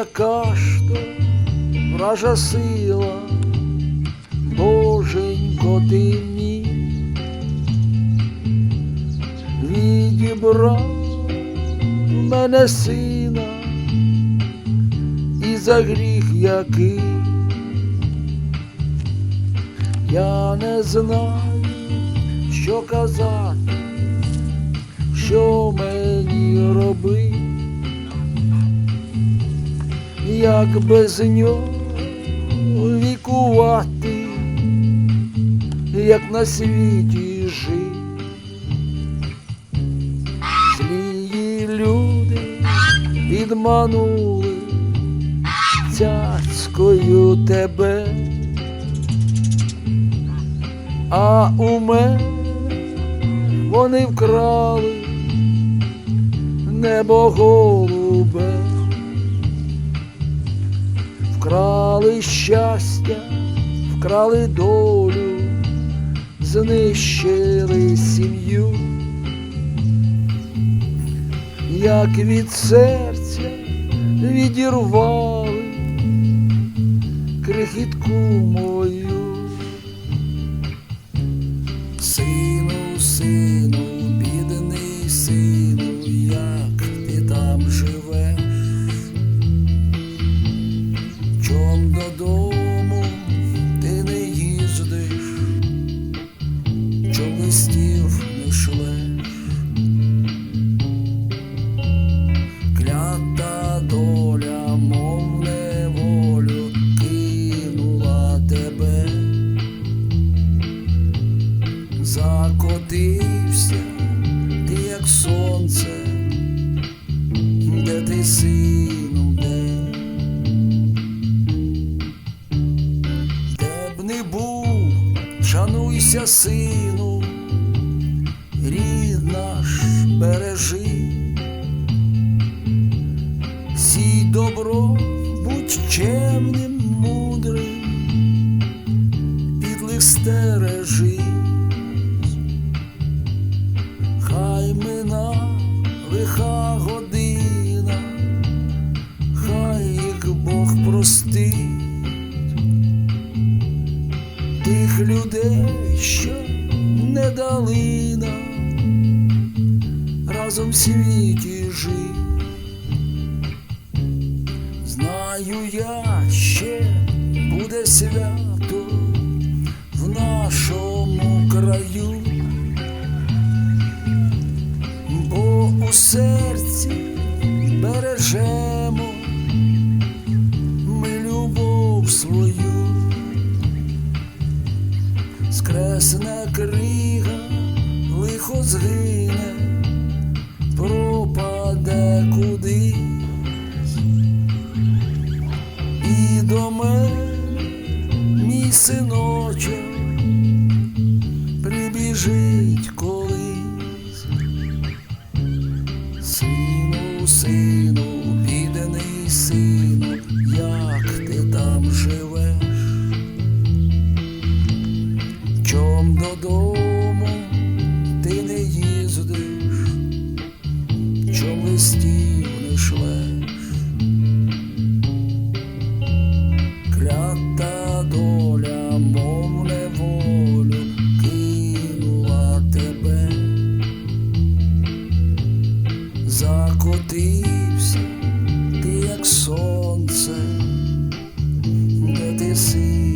яка ж то вража сила, Боженько ти мій, відібрав в мене сина і за гріх який. Я не знаю, що казати, що мені робити, як без нього вікувати, як на світі жити. Злії люди відманули цяцькою тебе. А у мене вони вкрали небо голубе, вкрали щастя, вкрали долю, знищили сім'ю, як від серця відірвали крихітку мою. Сину, додому ти не їздиш, чом листів не шлеш? Клята доля, мов неволю, кинула тебе закотився ти як сонце, де ти сину, шануйся, сину, рід наш бережи, сій добро, будь чемним, мудрим, підлих стережи. Хай мина лиха година, хай їх Бог простить людей, що не дали разом в світі жить. Знаю я, ще буде свято в нашому краю. бо у серці бережемо скресна крига, лихо згине, пропаде кудись, і до мене мій синочок прибіжить колись. Сину, сину, листів не шлеш? Клята доля, мов неволю, кинула тебе закотився ти як сонце, де ти син.